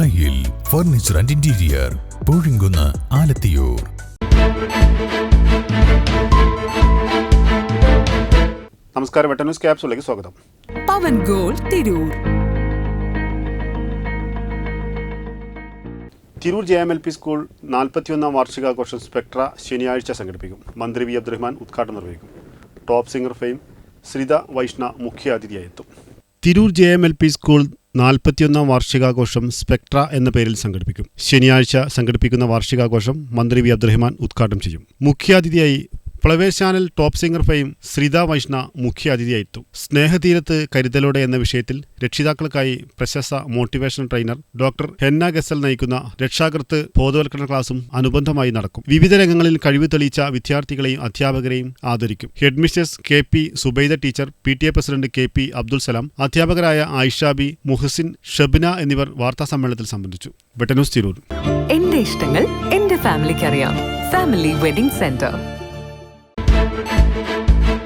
ദായിൽ furniture and interior Poozhinkunnu Alathiyur. നമസ്കാരം വെട്ടന്യൂസ് ക്യാപ്സിലേക്ക് സ്വാഗതം. പവൻ goal Tirur. Tirur J M L P school നാൽപ്പത്തിയൊന്നാം വാർഷികാഘോഷം സ്പെക്ട്ര ശനിയാഴ്ച സംഘടിപ്പിക്കും. മന്ത്രി വി അബ്ദുറഹ്മാൻ ഉദ്ഘാടനം നിർവഹിക്കും. Top singer fame Shritha Vaishna മുഖ്യാതിഥിയായി എത്തും. Tirur J M L P school നാൽപ്പത്തിയൊന്നാം വാർഷികാഘോഷം സ്പെക്ട്ര എന്ന പേരിൽ സംഘടിപ്പിക്കും. ശനിയാഴ്ച സംഘടിപ്പിക്കുന്ന വാർഷികാഘോഷം മന്ത്രി വി അബ്ദുറഹ്മാൻ ഉദ്ഘാടനം ചെയ്യും. മുഖ്യാതിഥിയായി Flowers channel top singer fame Shritha Vaishna മുഖ്യ അതിഥിയായിട്ടു സ്നേഹതീരത്ത് കരുതലോടെ എന്ന വിഷയത്തിൽ രക്ഷിതാക്കൾക്കായി പ്രശസ്ത motivation trainer doctor Henna Gazal നയിക്കുന്ന രക്ഷാകർത്ത് ബോധവൽക്കരണ ക്ലാസും അനുബന്ധമായി നടക്കും. വിവിധ രംഗങ്ങളിൽ കഴിവ് തെളിയിച്ച വിദ്യാർത്ഥികളെയും അധ്യാപകരെയും ആദരിക്കും. Headmistress K P Subaida teacher P T A president K P Abdul Salam അധ്യാപകരായ ആയിഷാബി മുഹസിൻ ഷബ്ന എന്നിവർ വാർത്താ സമ്മേളനത്തിൽ സംബന്ധിച്ചു. ബെട്ടന്യൂസ് തിരൂർ. എന്റെ ഇഷ്ടങ്ങൾ എന്റെ ഫാമിലിക്ക് അറിയാം family wedding centre. Thank you.